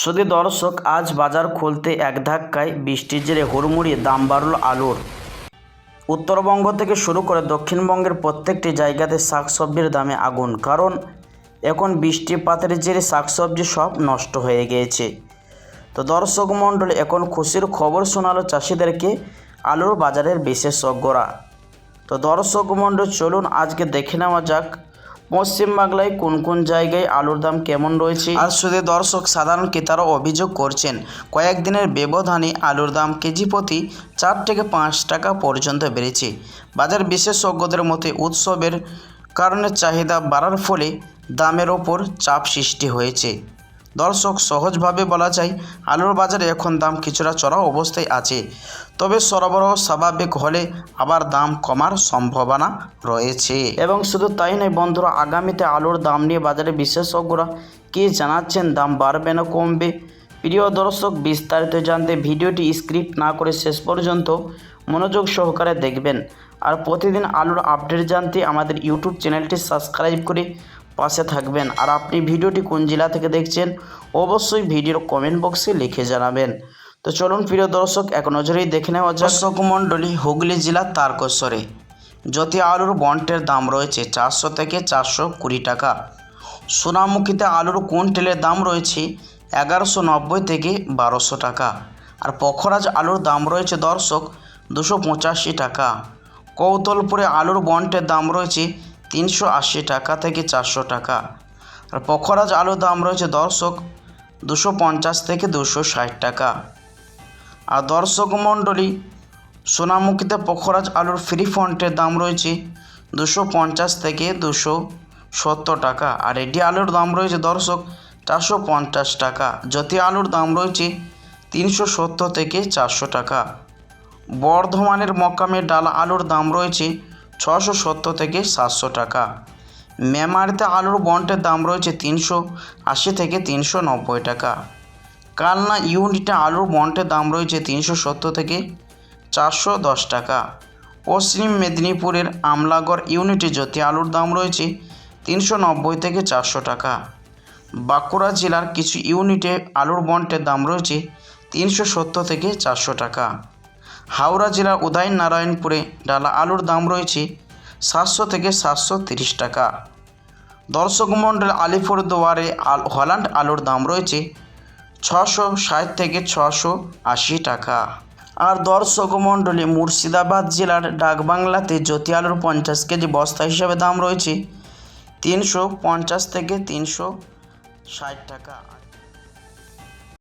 শুধু দর্শক, আজ বাজার খুলতে এক ধাক্কায় বৃষ্টির জেরে হুড়মুড়ি দাম বাড়ল আলুর। উত্তরবঙ্গ থেকে শুরু করে দক্ষিণবঙ্গের প্রত্যেকটি জায়গাতে শাকসবজির দামে আগুন, কারণ এখন বৃষ্টিপাতের জেরে শাকসবজি সব নষ্ট হয়ে গিয়েছে। তো দর্শক মণ্ডল, এখন খুশির খবর শোনালো চাষিদেরকে আলুর বাজারের বিশেষজ্ঞরা। তো দর্শক মণ্ডল, চলুন আজকে দেখে নেওয়া যাক পশ্চিমবাংলায় কোন কোন জায়গায় আলুর দাম কেমন রয়েছে? আর শুধু দর্শক সাধারণ ক্রেতারা অভিযোগ করছেন, কয়েকদিনের ব্যবধানে আলুর দাম কেজি প্রতি চার থেকে পাঁচ টাকা পর্যন্ত বেড়েছে। বাজার বিশেষজ্ঞদের মতে, উৎসবের কারণে চাহিদা বাড়ার ফলে দামের ওপর চাপ সৃষ্টি হয়েছে। দর্শক সহজভাবে বলা যায়, আলুর বাজারে এখন দাম কিছুটা চড়া অবস্থায় আছে। তবে সরবরাহ স্বাভাবিক হলে আবার দাম কমার সম্ভাবনা রয়েছে। এবং শুধু তাই নয় বন্ধুরা, আগামীতে আলুর দাম নিয়ে বাজারে বিশেষজ্ঞরা কী জানাচ্ছেন? দাম বাড়বে না কমবে? প্রিয় দর্শক, বিস্তারিত জানতে ভিডিওটি স্ক্রিপ্ট না করে শেষ পর্যন্ত মনোযোগ সহকারে দেখবেন। আর প্রতিদিন আলুর আপডেট জানতে আমাদের ইউটিউব চ্যানেলটি সাবস্ক্রাইব করে পাশে থাকবেন। আর আপনি ভিডিওটি কোন জেলা থেকে দেখছেন, অবশ্যই ভিডিওর কমেন্ট বক্সে লিখে জানাবেন। তো চলুন, প্রিয় দর্শক, এক নজরেই দেখে নেওয়া দর্শক মণ্ডলী হুগলি জেলার তারকেশ্বরে। জ্যোতি আলুর বন্টের দাম রয়েছে চারশো থেকে চারশো কুড়ি টাকা। সোনামুখীতে আলুর কুইন্টেলের দাম রয়েছে এগারোশো নব্বই থেকে বারোশো টাকা। আর পখরাজ আলুর দাম রয়েছে, দর্শক, দুশো পঁচাশি টাকা। কৌতলপুরে আলুর বন্টের দাম রয়েছে তিনশো আশি টাকা থেকে চারশো টাকা। আর পখরাজ আলুর দাম রয়েছে দর্শক দুশো পঞ্চাশ থেকে দুশো ষাট টাকা। আর দর্শক মণ্ডলী, সোনামুখীতে পখরাজ আলুর ফ্রি ফন্টের দাম রয়েছে দুশো পঞ্চাশ থেকে দুশো সত্তর টাকা। আর রেডি আলুর দাম রয়েছে দর্শক চারশো পঞ্চাশ টাকা। জ্যোতি আলুর দাম রয়েছে তিনশো সত্তর থেকে চারশো টাকা। বর্ধমানের মকামের ডাল আলুর দাম রয়েছে ছশো সত্তর থেকে সাতশো টাকা। মেমারিতে আলুর বন্টের দাম রয়েছে তিনশো আশি থেকে তিনশো নব্বই টাকা। কালনা ইউনিটে আলুর বন্টের দাম রয়েছে তিনশো সত্তর থেকে চারশো দশ টাকা। পশ্চিম মেদিনীপুরের আমলাগড় ইউনিটে জ্যোতি আলুর দাম রয়েছে তিনশো নব্বই থেকে চারশো টাকা। বাঁকুড়া জেলার কিছু ইউনিটে আলুর বন্টের দাম রয়েছে তিনশো সত্তর থেকে চারশো টাকা। হাওড়া জেলার উদয়নারায়ণপুরে ডালা আলুর দাম রয়েছে সাতশো থেকে সাতশো তিরিশ টাকা। দর্শক মণ্ডল আলিপুরদুয়ারে আল, হল্যান্ড আলুর দাম রয়েছে ছশো ষাট থেকে ছশো আশি টাকা। আর দর্শক মণ্ডলী মুর্শিদাবাদ জেলার ডাকবাংলাতে জ্যোতি আলুর পঞ্চাশ কেজি বস্তা হিসাবে দাম রয়েছে তিনশো পঞ্চাশ থেকে তিনশো ষাট টাকা।